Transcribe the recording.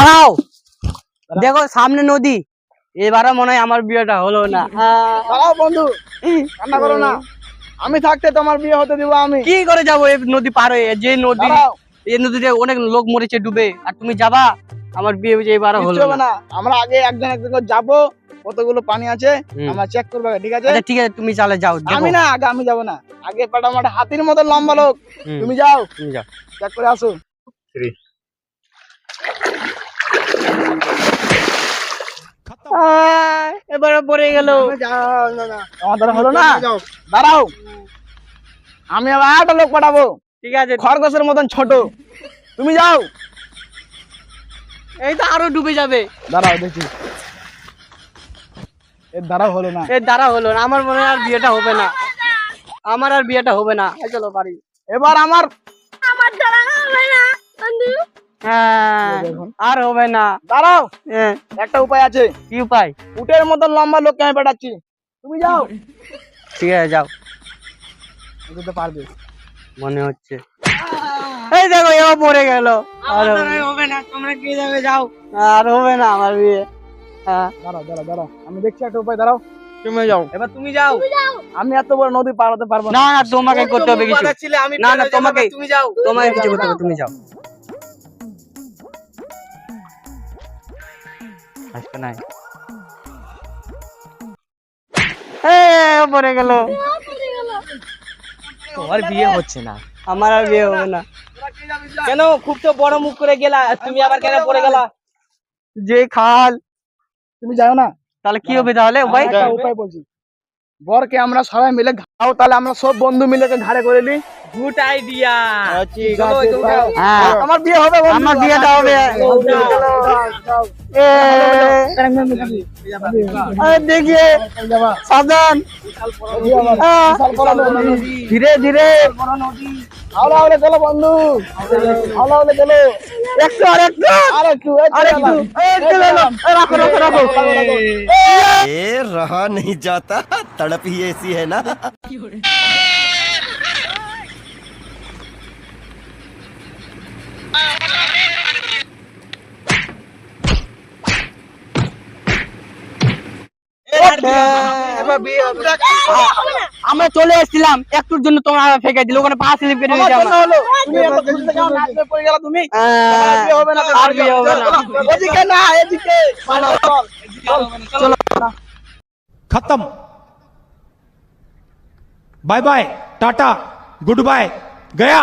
দাঁড়াও। দেখো সামনে নদী। এবারে মনে হয় আমার বিয়েটা হলো না। দাঁড়াও বন্ধু কান্না করো না। আমি থাকতে তোমার বিয়ে হতে দিব আমি। কি করে যাব এই নদী পার হয়ে? যে নদী এই নদীতে অনেক লোক মরেছে ডুবে। আর তুমি যাবা? আমার বিয়ে যে এবারে হলো না। না। আমরা আগে একজন একজন করে যাব। কতগুলো পানি আছে। আমরা চেক করব ঠিক আছে? আচ্ছা ঠিক আছে তুমি চালে যাও। আমি না আগে আমি যাব না। আগে পাটামাটা হাতির মতো লম্বা লোক। তুমি যাও। তুমি যাও। চেক করে আসো। এবারে পড়ে গেল। আমার হলো না? দাঁড়াও। আমি আবার একটা লোক পাঠাবো। ঠিক আছে। খরগোশের মতন ছোট। তুমি যাও। এই তো আরও ডুবে যাবে। দাঁড়াও দেখি। এর দ্বারাও হলো না। এর দ্বারা হলো না। আমার মনে হয় আর বিয়েটা হবে না। আমার আর বিয়েটা হবে না। চলো বাড়ি। এবার আমার আমার দ্বারা হবে না বন্ধু। আর হবে না। দাঁড়াও। হ্যাঁ, একটা উপায় আছে। কি উপায়? উটের মতন লম্বা লোককে আমি পাঠাচ্ছি তুমি যাও। ঠিক আছে যাও। পারবে মনে হচ্ছে। এই দেখো এবার পড়ে গেল। আর হবে না। তোমরা কি যাবে যাও। আর হবে না আমার বিয়ে। হ্যাঁ। দাঁড়াও দাঁড়াও দাঁড়াও। আমি দেখছি একটা উপায় দাঁড়াও। তুমি যাও। এবার তুমি যাও। আমি এত বড় নদী পার হতে পারব না। না না তোমাকে করতে হবে কিছু। না না তোমাকে তুমি যাও। তোমাকে কিছু করতে হবে তুমি যাও। আসবে নাই। পড়ে গেল। তোমার বিয়ে হচ্ছে না। আমার আর বিয়ে হবে না। কেন? খুব তো বড় মুখ করে গেলা আর তুমি আবার কেন পড়ে গেলা? যে খাল। তুমি যাও না। তাহলে কি হবে তাহলে ভাই? উপায় বলছি। বরকে আমরা সবাই মিলে ঘাও তাহলে আমরা সব বন্ধু মিলে ঘাড়ে করে নি গুড আইডিয়া ঠিক আছে, হ্যাঁ। আমার বিয়ে হবে। আমার বিয়েটা হবে। এ, আরে দেখিয়ে সাবধান নদী। ধীরে ধীরে। হাওলা হাওলে চলো বন্ধু হাওলা হাওলে চলো একটু আর একটু আর একটু এই আর চলে একটু এলাম। এই চলে এলো। এই রাখো রাখো রাখো ए रहा नहीं जाता तड़प ही ऐसी है ना বিয়ে আমরা চলে এসেছিলাম একটুর জন্য তোমার ফেঁকে দিল। ওখানে পা স্লিপ কেটে দিয়েছে খতম। Bye bye tata good bye Gaya.